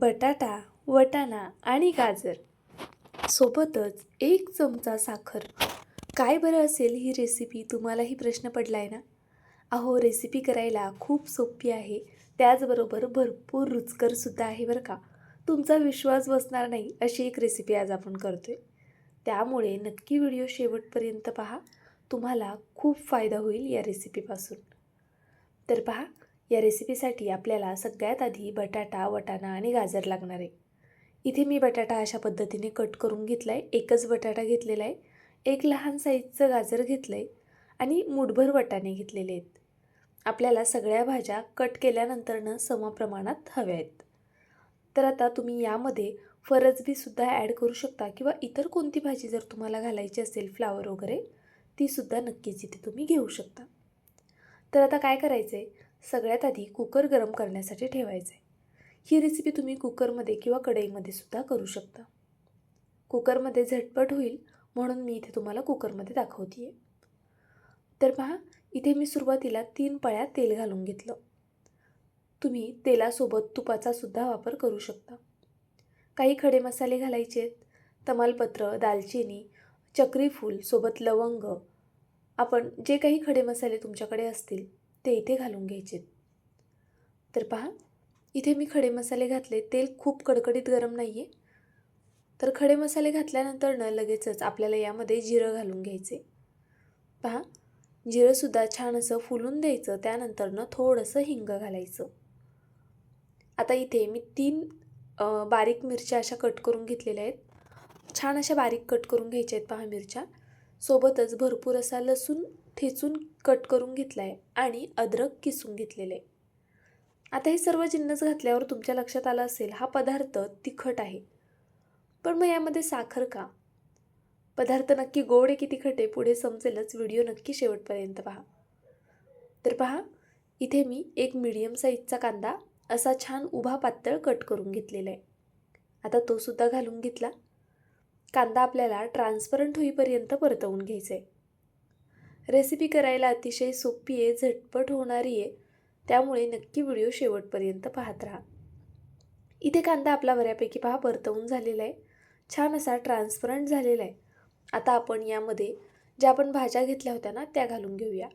बटाटा वटाणा आणि गाजर. सोबतच एक चमचा साखर. काय बरं असेल ही रेसिपी तुम्हालाही प्रश्न पडला आहे ना? अहो रेसिपी करायला खूप सोपी आहे. त्याचबरोबर भरपूर रुचकरसुद्धा आहे बरं का. तुमचा विश्वास बसणार नाही अशी एक रेसिपी आज आपण करतो आहे त्यामुळे नक्की व्हिडिओ शेवटपर्यंत पहा. तुम्हाला खूप फायदा होईल या रेसिपीपासून तर पहा या रेसिपीसाठी आपल्याला सगळ्यात आधी बटाटा वटाणा आणि गाजर लागणार आहे. इथे मी बटाटा अशा पद्धतीने कट करून घेतला आहे एकच बटाटा घेतलेला आहे. एक लहान साईजचं गाजर घेतलं आहे आणि मुठभर वटाणे घेतलेले आहेत. आपल्याला सगळ्या भाज्या कट केल्यानंतरनं समप्रमाणात हव्या आहेत. तर आता तुम्ही यामध्ये फरजबीसुद्धा ॲड करू शकता किंवा इतर कोणती भाजी जर तुम्हाला घालायची असेल फ्लावर वगैरे तीसुद्धा नक्कीच इथे तुम्ही घेऊ शकता. तर आता काय करायचं आहे सगळ्यात आधी कुकर गरम करण्यासाठी ठेवायचं. आहे ही रेसिपी तुम्ही कुकरमध्ये किंवा कढईमध्ये सुद्धा करू शकता. कुकरमध्ये झटपट होईल म्हणून मी इथे तुम्हाला कुकरमध्ये दाखवते आहे तर पहा इथे मी सुरुवातीला तीन पळ्या तेल घालून घेतलं. तुम्ही तेलासोबत तुपाचा सुद्धा वापर करू शकता. काही खडे मसाले घालायचे आहेत. तमालपत्र दालचिनी चक्रीफूल सोबत लवंग. आपण जे काही खडे मसाले तुमच्याकडे असतील ते इथे घालून घ्यायचे. तर पहा इथे मी खडे मसाले घातले. तेल खूप कडकडीत गरम नाही आहे तर खडे मसाले घातल्यानंतर न लगेचच आपल्याला यामध्ये जिरं घालून घ्यायचे. पहा जिरंसुद्धा छान असं फुलून द्यायचं. त्यानंतरनं थोडंसं हिंग घालायचं. आता इथे मी तीन बारीक मिरच्या अशा कट करून घेतलेल्या आहेत. छान अशा बारीक कट करून घ्यायच्या आहेत पहा मिरच्या. सोबतच भरपूर असा लसूण ठेचून कट करून घेतला आहे आणि अद्रक किसून घेतलेलं. आहे आता हे सर्व जिन्नस घातल्यावर तुमच्या लक्षात आलं असेल हा पदार्थ तिखट आहे. पण मग यामध्ये साखर का? पदार्थ नक्की गोड आहे की तिखट आहे पुढे समजेलच. व्हिडिओ नक्की शेवटपर्यंत पहा. तर पहा इथे मी एक मिडियम साईजचा कांदा असा छान उभा पातळ कट करून घेतलेला आहे आता तो सुद्धा घालून घेतला. कांदा आपल्याला ट्रान्सपरंट होईपर्यंत परतवून घ्यायचा आहे रेसिपी करायला अतिशय सोपी आहे झटपट होणारी आहे. त्यामुळे नक्की व्हिडिओ शेवटपर्यंत पाहत राहा. इथे कांदा आपला बऱ्यापैकी पहा परतवून झालेला आहे. छान असा ट्रान्सपरंट झालेला आहे. आता आपण यामध्ये ज्या आपण भाज्या घेतल्या होत्या ना त्या घालून घेऊया.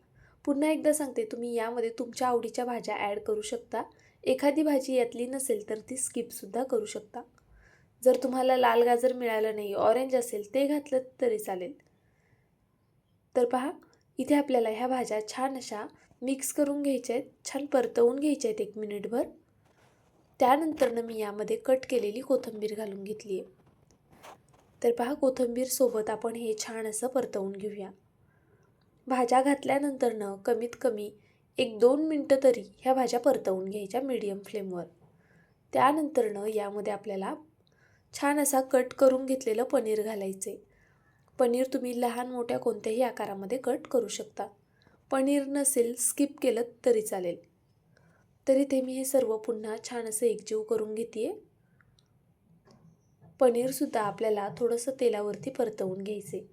पुन्हा एकदा सांगते तुम्ही यामध्ये तुमच्या आवडीच्या भाज्या ॲड करू शकता. एखादी भाजी यातली नसेल तर ती स्किपसुद्धा करू शकता. जर तुम्हाला लाल गाजर मिळालं नाही ऑरेंज असेल ते घातलं तरी चालेल. तर पहा इथे आपल्याला ह्या भाज्या छान अशा मिक्स करून घ्यायच्या आहेत. छान परतवून घ्यायच्या आहेत एक मिनिटभर. त्यानंतरनं मी यामध्ये कट केलेली कोथिंबीर घालून घेतली आहे. तर पहा कोथिंबीरसोबत आपण हे छान असं परतवून घेऊया. भाज्या घातल्यानंतरनं कमीत कमी एक दोन मिनटं तरी ह्या भाज्या परतवून घ्यायच्या मीडियम फ्लेमवर त्यानंतरनं यामध्ये आपल्याला छान असा कट करून घेतलेलं पनीर घालायचे पनीर तुम्ही लहान मोठ्या कोणत्याही आकारामध्ये कट करू शकता. पनीर नसेल स्किप केलं तरी चालेल. तरी ते मी हे सर्व पुन्हा छान असं एकजीव करून घेते पनीरसुद्धा आपल्याला थोडंसं तेलावरती परतवून घ्यायचे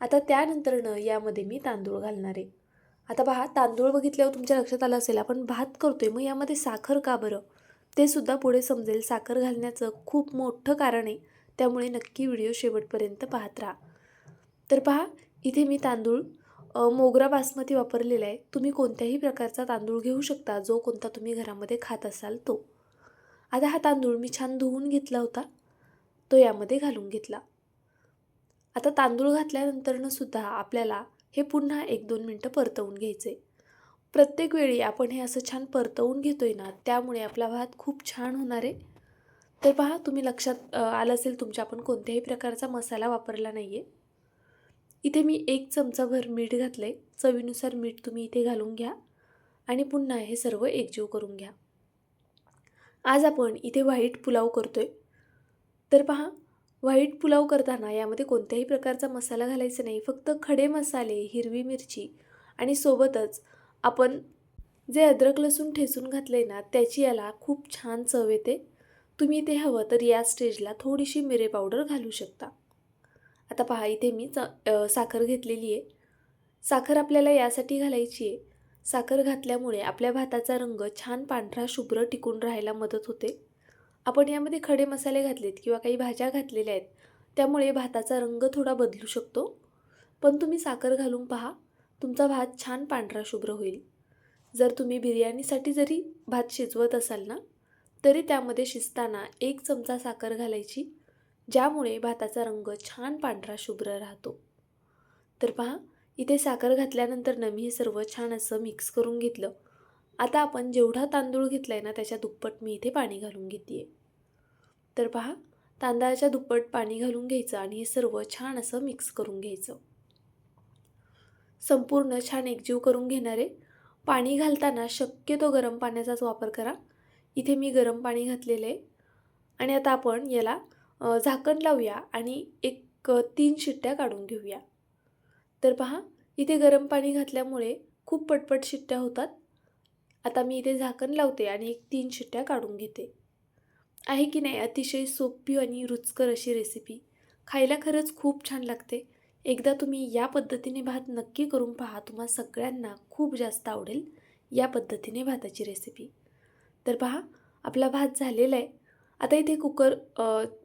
आता त्यानंतरनं यामध्ये मी तांदूळ घालणार आहे. आता पहा तांदूळ बघितल्यावर तुमच्या लक्षात आलं असेल आपण भात करतो आहे मग यामध्ये साखर का बरं? ते सुद्धा पुढे समजेल. साखर घालण्याचं खूप मोठं कारण आहे. त्यामुळे नक्की व्हिडिओ शेवटपर्यंत पाहत राहा. तर पहा इथे मी तांदूळ मोगरा बासमती वापरलेला आहे. तुम्ही कोणत्याही प्रकारचा तांदूळ घेऊ शकता जो कोणता तुम्ही घरामध्ये खात असाल तो. आता हा तांदूळ मी छान धुवून घेतला होता. तो यामध्ये घालून घेतला. आता तांदूळ घातल्यानंतरनं सुद्धा आपल्याला हे पुन्हा एक दोन मिनटं परतवून घ्यायचे प्रत्येक वेळी आपण हे असं छान परतवून घेतोय ना त्यामुळे आपला भात खूप छान होणार आहे. तर पहा तुम्ही लक्षात आलं असेल तुमच्या आपण कोणत्याही प्रकारचा मसाला वापरला नाही आहे इथे मी एक चमचाभर मीठ घातलं आहे चवीनुसार मीठ तुम्ही इथे घालून घ्या आणि पुन्हा हे सर्व एकजीव करून घ्या. आज आपण इथे व्हाईट पुलाव करतो आहे तर पहा व्हाईट पुलाव करताना यामध्ये कोणत्याही प्रकारचा मसाला घालायचा नाही. फक्त खडे मसाले हिरवी मिरची आणि सोबतच आपण जे अद्रक लसूण ठेचून घातले ना त्याची याला खूप छान चव येते. तुम्ही ते हवं तर या स्टेजला थोडीशी मिरे पावडर घालू शकता. आता पहा इथे मी च साखर घेतलेली आहे. साखर आपल्याला यासाठी घालायची आहे. साखर घातल्यामुळे आपल्या भाताचा रंग छान पांढरा शुभ्र टिकून राहायला मदत होते. आपण यामध्ये खडे मसाले घातलेत किंवा काही भाज्या घातलेल्या आहेत त्यामुळे भाताचा रंग थोडा बदलू शकतो. पण तुम्ही साखर घालून पहा तुमचा भात छान पांढरा शुभ्र होईल. जर तुम्ही बिर्याणीसाठी जरी भात शिजवत असाल ना तरी त्यामध्ये शिजताना एक चमचा साखर घालायची ज्यामुळे भाताचा रंग छान पांढरा शुभ्र राहतो. तर पहा इथे साखर घातल्यानंतरनं मी हे सर्व छान असं मिक्स करून घेतलं. आता आपण जेवढा तांदूळ घेतला आहे ना त्याच्या दुप्पट मी इथे पाणी घालून घेते तर पहा तांदळाच्या दुप्पट पाणी घालून घ्यायचं आणि हे सर्व छान असं मिक्स करून घ्यायचं. संपूर्ण छान एकजीव करून घेणारे पाणी घालताना शक्यतो गरम पाण्याचाच वापर करा. इथे मी गरम पाणी घातलेलं आहे आणि आता आपण याला झाकण लावूया आणि एक तीन शिट्ट्या काढून घेऊया. तर पहा इथे गरम पाणी घातल्यामुळे खूप पटपट शिट्ट्या होतात. आता मी इथे झाकण लावते आणि एक तीन शिट्ट्या काढून घेते. आहे की नाही अतिशय सोपी आणि रुचकर अशी रेसिपी खायला खरंच खूप छान लागते. एकदा तुम्ही या पद्धतीने भात नक्की करून पहा. तुम्हा सगळ्यांना खूप जास्त आवडेल या पद्धतीने भाताची रेसिपी तर पहा आपला भात झालेला आहे. आता इथे कुकर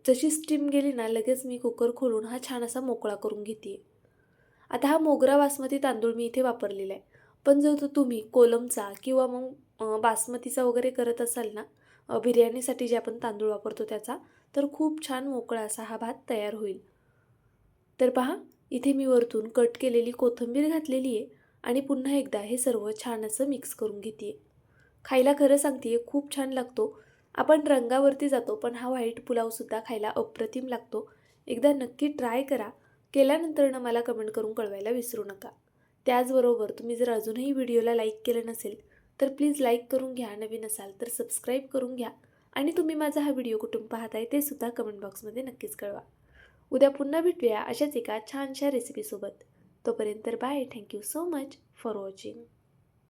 जशी स्टीम गेली ना लगेच मी कुकर खोलून हा छान असा मोकळा करून घेते आता हा मोगरा बासमती तांदूळ मी इथे वापरलेला आहे. पण जर तो तुम्ही कोलमचा किंवा मग बासमतीचा वगैरे करत असाल ना बिर्याणीसाठी जे आपण तांदूळ वापरतो त्याचा तर खूप छान मोकळा असा हा भात तयार होईल. तर पहा इथे मी वरतून कट केलेली कोथिंबीर घातलेली आहे आणि पुन्हा एकदा हे सर्व छान असं मिक्स करून घेते खायला खरं सांगते खूप छान लागतो. आपण रंगावरती जातो पण हा व्हाईट पुलावसुद्धा खायला अप्रतिम लागतो. एकदा नक्की ट्राय करा. केल्यानंतरनं मला कमेंट करून कळवायला विसरू नका. त्याचबरोबर तुम्ही जर अजूनही व्हिडिओला लाईक केलं नसेल तर प्लीज लाईक करून घ्या. नवीन असाल तर सबस्क्राईब करून घ्या. आणि तुम्ही माझा हा व्हिडिओ कुठून पाहताय ते सुद्धा कमेंट बॉक्समध्ये नक्कीच कळवा. उद्या पुन्हा भेटूया अशाच एका छानशा रेसिपीसोबत तोपर्यंत bye thank you so much for watching